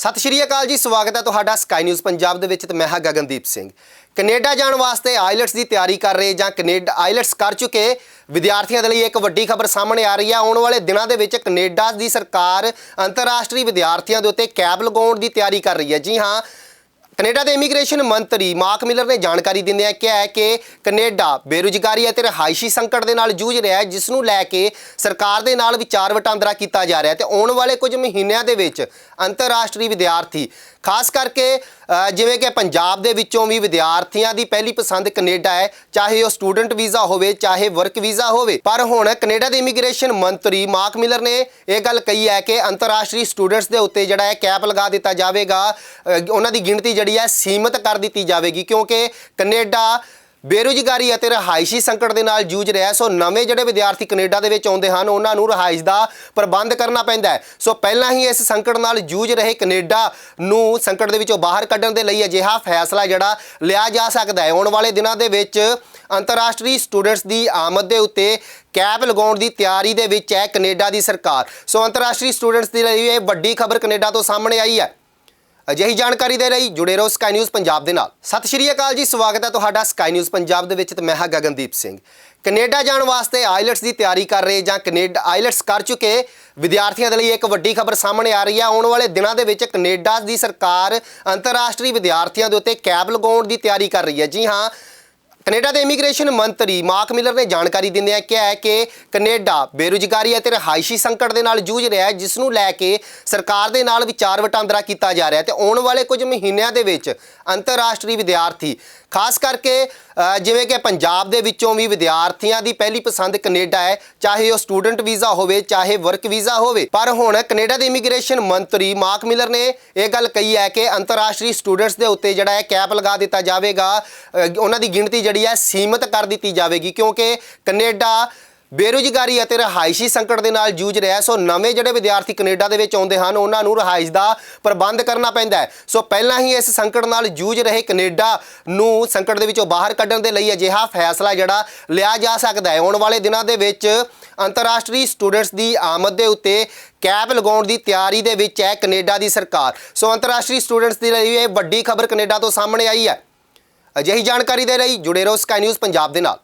ਸਤਿ ਸ਼੍ਰੀ ਅਕਾਲ ਜੀ, ਸਵਾਗਤ ਹੈ ਤੁਹਾਡਾ ਸਕਾਈ ਨਿਊਜ਼ ਪੰਜਾਬ ਦੇ ਵਿੱਚ ਤੇ ਮੈਂ ਹਾਂ ਗਗਨਦੀਪ ਸਿੰਘ। ਕੈਨੇਡਾ ਜਾਣ ਵਾਸਤੇ ਆਈਲਟਸ ਦੀ ਤਿਆਰੀ ਕਰ ਰਹੇ ਜਾਂ ਕੈਨੇਡਾ, ਆਈਲਟਸ ਕਰ ਚੁੱਕੇ ਵਿਦਿਆਰਥੀਆਂ ਦੇ ਲਈ ਇੱਕ ਵੱਡੀ ਖਬਰ ਸਾਹਮਣੇ ਆ ਰਹੀ ਹੈ। ਆਉਣ ਵਾਲੇ ਦਿਨਾਂ ਦੇ ਵਿੱਚ ਕੈਨੇਡਾ ਦੀ ਸਰਕਾਰ ਅੰਤਰਰਾਸ਼ਟਰੀ ਵਿਦਿਆਰਥੀਆਂ ਦੇ ਉੱਤੇ ਕੈਬ ਲਗਾਉਣ ਦੀ ਤਿਆਰੀ ਕਰ ਰਹੀ ਹੈ। ਜੀ ਹਾਂ ਕੈਨੇਡਾ ਦੇ ਇਮੀਗ੍ਰੇਸ਼ਨ ਮੰਤਰੀ ਮਾਰਕ ਮਿਲਰ ਨੇ ਜਾਣਕਾਰੀ ਦਿੰਦਿਆਂ ਕਿਹਾ ਹੈ ਕਿ ਕੈਨੇਡਾ ਬੇਰੁਜ਼ਗਾਰੀ ਅਤੇ ਰਹਾਇਸ਼ੀ ਸੰਕਟ ਦੇ ਨਾਲ ਜੂਝ ਰਿਹਾ ਹੈ, ਜਿਸ ਨੂੰ ਲੈ ਕੇ ਸਰਕਾਰ ਦੇ ਨਾਲ ਵਿਚਾਰ ਵਟਾਂਦਰਾ ਕੀਤਾ ਜਾ ਰਿਹਾ ਹੈ ਤੇ ਆਉਣ ਵਾਲੇ ਕੁਝ ਮਹੀਨਿਆਂ ਦੇ ਵਿੱਚ ਅੰਤਰਰਾਸ਼ਟਰੀ ਵਿਦਿਆਰਥੀ, ਖਾਸ ਕਰਕੇ ਜਿਵੇਂ ਕਿ ਪੰਜਾਬ ਦੇ ਵਿੱਚੋਂ ਵੀ ਵਿਦਿਆਰਥੀਆਂ ਦੀ ਪਹਿਲੀ ਪਸੰਦ ਕੈਨੇਡਾ ਹੈ, ਚਾਹੇ ਉਹ ਸਟੂਡੈਂਟ ਵੀਜ਼ਾ ਹੋਵੇ, ਚਾਹੇ ਵਰਕ ਵੀਜ਼ਾ ਹੋਵੇ। ਪਰ ਹੁਣ ਕੈਨੇਡਾ ਦੇ ਇਮੀਗ੍ਰੇਸ਼ਨ ਮੰਤਰੀ ਮਾਰਕ ਮਿਲਰ ਨੇ ਇਹ ਗੱਲ ਕਹੀ ਹੈ ਕਿ ਅੰਤਰਰਾਸ਼ਟਰੀ ਸਟੂਡੈਂਟਸ ਦੇ ਉੱਤੇ ਜਿਹੜਾ ਹੈ ਕੈਪ ਲਗਾ ਦਿੱਤਾ ਜਾਵੇਗਾ ਉਹਨਾਂ ਦੀ ਗਿਣਤੀ ਜਿਹੜੀ ਹੈ ਸੀਮਿਤ ਕਰ ਦਿੱਤੀ ਜਾਵੇਗੀ ਕਿਉਂਕਿ ਕੈਨੇਡਾ ਬੇਰੁਜ਼ਗਾਰੀ ਅਤੇ ਰਹਾਇਸ਼ੀ ਸੰਕਟ ਦੇ ਨਾਲ ਜੂਝ ਰਿਹਾ ਸੋ ਨਵੇਂ ਜਿਹੜੇ ਵਿਦਿਆਰਥੀ ਕੈਨੇਡਾ ਦੇ ਵਿੱਚ ਆਉਂਦੇ ਹਨ, ਉਹਨਾਂ ਨੂੰ ਰਹਾਇਸ਼ ਦਾ ਪ੍ਰਬੰਧ ਕਰਨਾ ਪੈਂਦਾ ਹੈ। ਸੋ ਪਹਿਲਾਂ ਹੀ ਇਸ ਸੰਕਟ ਨਾਲ ਜੂਝ ਰਹੇ ਕੈਨੇਡਾ ਨੂੰ ਸੰਕਟ ਦੇ ਵਿੱਚੋਂ ਬਾਹਰ ਕੱਢਣ ਦੇ ਲਈ ਅਜਿਹਾ ਫੈਸਲਾ ਜਿਹੜਾ ਲਿਆ ਜਾ ਸਕਦਾ ਹੈ। ਆਉਣ ਵਾਲੇ ਦਿਨਾਂ ਦੇ ਵਿੱਚ ਅੰਤਰਰਾਸ਼ਟਰੀ ਸਟੂਡੈਂਟਸ ਦੀ ਆਮਦ ਦੇ ਉੱਤੇ ਕੈਪ ਲਗਾਉਣ ਦੀ ਤਿਆਰੀ ਦੇ ਵਿੱਚ ਹੈ ਕੈਨੇਡਾ ਦੀ ਸਰਕਾਰ। ਸੋ ਅੰਤਰਰਾਸ਼ਟਰੀ ਸਟੂਡੈਂਟਸ ਦੇ ਲਈ ਇਹ ਵੱਡੀ ਖਬਰ ਕੈਨੇਡਾ ਤੋਂ ਸਾਹਮਣੇ ਆਈ ਹੈ। ਅਜਿਹੀ ਜਾਣਕਾਰੀ ਦੇ ਲਈ ਜੁੜੇ ਰਹੋ ਸਕਾਈ ਨਿਊਜ਼ ਪੰਜਾਬ ਦੇ ਨਾਲ। ਸਤਿ ਸ਼੍ਰੀ ਅਕਾਲ ਜੀ, ਸਵਾਗਤ ਹੈ ਤੁਹਾਡਾ ਸਕਾਈ ਨਿਊਜ਼ ਪੰਜਾਬ ਦੇ ਵਿੱਚ ਤੇ ਮੈਂ ਹਾਂ ਗਗਨਦੀਪ ਸਿੰਘ। ਕੈਨੇਡਾ ਜਾਣ ਵਾਸਤੇ ਆਈਲਟਸ ਦੀ ਤਿਆਰੀ ਕਰ ਰਹੇ ਜਾਂ ਕੈਨੇਡਾ, ਆਈਲਟਸ ਕਰ ਚੁੱਕੇ ਵਿਦਿਆਰਥੀਆਂ ਦੇ ਲਈ ਇੱਕ ਵੱਡੀ ਖਬਰ ਸਾਹਮਣੇ ਆ ਰਹੀ ਹੈ। ਆਉਣ ਵਾਲੇ ਦਿਨਾਂ ਦੇ ਵਿੱਚ ਕੈਨੇਡਾ ਦੀ ਸਰਕਾਰ ਅੰਤਰਰਾਸ਼ਟਰੀ ਵਿਦਿਆਰਥੀਆਂ ਦੇ ਉੱਤੇ ਕੈਬ ਲਗਾਉਣ ਦੀ ਤਿਆਰੀ ਕਰ ਰਹੀ ਹੈ। ਜੀ ਹਾਂ ਕੈਨੇਡਾ ਦੇ ਇਮੀਗ੍ਰੇਸ਼ਨ ਮੰਤਰੀ ਮਾਰਕ ਮਿਲਰ ਨੇ ਜਾਣਕਾਰੀ ਦਿੰਦਿਆਂ ਕਿਹਾ ਹੈ ਕਿ ਕੈਨੇਡਾ ਬੇਰੁਜ਼ਗਾਰੀ ਅਤੇ ਰਹਾਇਸ਼ੀ ਸੰਕਟ ਦੇ ਨਾਲ ਜੂਝ ਰਿਹਾ ਹੈ, ਜਿਸ ਨੂੰ ਲੈ ਕੇ ਸਰਕਾਰ ਦੇ ਨਾਲ ਵਿਚਾਰ ਵਟਾਂਦਰਾ ਕੀਤਾ ਜਾ ਰਿਹਾ ਹੈ ਤੇ ਆਉਣ ਵਾਲੇ ਕੁਝ ਮਹੀਨਿਆਂ ਦੇ ਵਿੱਚ ਅੰਤਰਰਾਸ਼ਟਰੀ ਵਿਦਿਆਰਥੀ, ਖਾਸ ਕਰਕੇ ਜਿਵੇਂ ਕਿ ਪੰਜਾਬ ਦੇ ਵਿੱਚੋਂ ਵੀ ਵਿਦਿਆਰਥੀਆਂ ਦੀ ਪਹਿਲੀ ਪਸੰਦ ਕੈਨੇਡਾ ਹੈ, ਚਾਹੇ ਉਹ ਸਟੂਡੈਂਟ ਵੀਜ਼ਾ ਹੋਵੇ, ਚਾਹੇ ਵਰਕ ਵੀਜ਼ਾ ਹੋਵੇ। ਪਰ ਹੁਣ ਕੈਨੇਡਾ ਦੇ ਇਮੀਗ੍ਰੇਸ਼ਨ ਮੰਤਰੀ ਮਾਰਕ ਮਿਲਰ ਨੇ ਇਹ ਗੱਲ ਕਹੀ ਹੈ ਕਿ ਅੰਤਰਰਾਸ਼ਟਰੀ ਸਟੂਡੈਂਟਸ ਦੇ ਉੱਤੇ ਜਿਹੜਾ ਹੈ ਕੈਪ ਲਗਾ ਦਿੱਤਾ ਜਾਵੇਗਾ ਉਹਨਾਂ ਦੀ ਗਿਣਤੀ ਜਿਹੜੀ ਹੈ ਸੀਮਿਤ ਕਰ ਦਿੱਤੀ ਜਾਵੇਗੀ, ਕਿਉਂਕਿ ਕੈਨੇਡਾ ਬੇਰੁਜ਼ਗਾਰੀ ਅਤੇ ਰਹਾਇਸ਼ੀ ਸੰਕਟ ਦੇ ਨਾਲ ਜੂਝ ਰਿਹਾ ਸੋ ਨਵੇਂ ਜਿਹੜੇ ਵਿਦਿਆਰਥੀ ਕੈਨੇਡਾ ਦੇ ਵਿੱਚ ਆਉਂਦੇ ਹਨ, ਉਹਨਾਂ ਨੂੰ ਰਹਾਇਸ਼ ਦਾ ਪ੍ਰਬੰਧ ਕਰਨਾ ਪੈਂਦਾ ਸੋ ਪਹਿਲਾਂ ਹੀ ਇਸ ਸੰਕਟ ਨਾਲ ਜੂਝ ਰਹੇ ਕੈਨੇਡਾ ਨੂੰ ਸੰਕਟ ਦੇ ਵਿੱਚੋਂ ਬਾਹਰ ਕੱਢਣ ਦੇ ਲਈ ਅਜਿਹਾ ਫੈਸਲਾ ਜਿਹੜਾ ਲਿਆ ਜਾ ਸਕਦਾ ਹੈ। ਆਉਣ ਵਾਲੇ ਦਿਨਾਂ ਦੇ ਵਿੱਚ ਅੰਤਰਰਾਸ਼ਟਰੀ ਸਟੂਡੈਂਟਸ ਦੀ ਆਮਦ ਦੇ ਉੱਤੇ ਕੈਪ ਲਗਾਉਣ ਦੀ ਤਿਆਰੀ ਦੇ ਵਿੱਚ ਹੈ ਕੈਨੇਡਾ ਦੀ ਸਰਕਾਰ। ਸੋ ਅੰਤਰਰਾਸ਼ਟਰੀ ਸਟੂਡੈਂਟਸ ਦੇ ਲਈ ਇਹ ਵੱਡੀ ਖਬਰ ਕੈਨੇਡਾ ਤੋਂ ਸਾਹਮਣੇ ਆਈ ਹੈ। ਅਜਿਹੀ ਜਾਣਕਾਰੀ ਦੇ ਲਈ ਜੁੜੇ ਰਹੋ ਸਕਾਈ ਨਿਊਜ਼ ਪੰਜਾਬ ਦੇ ਨਾਲ।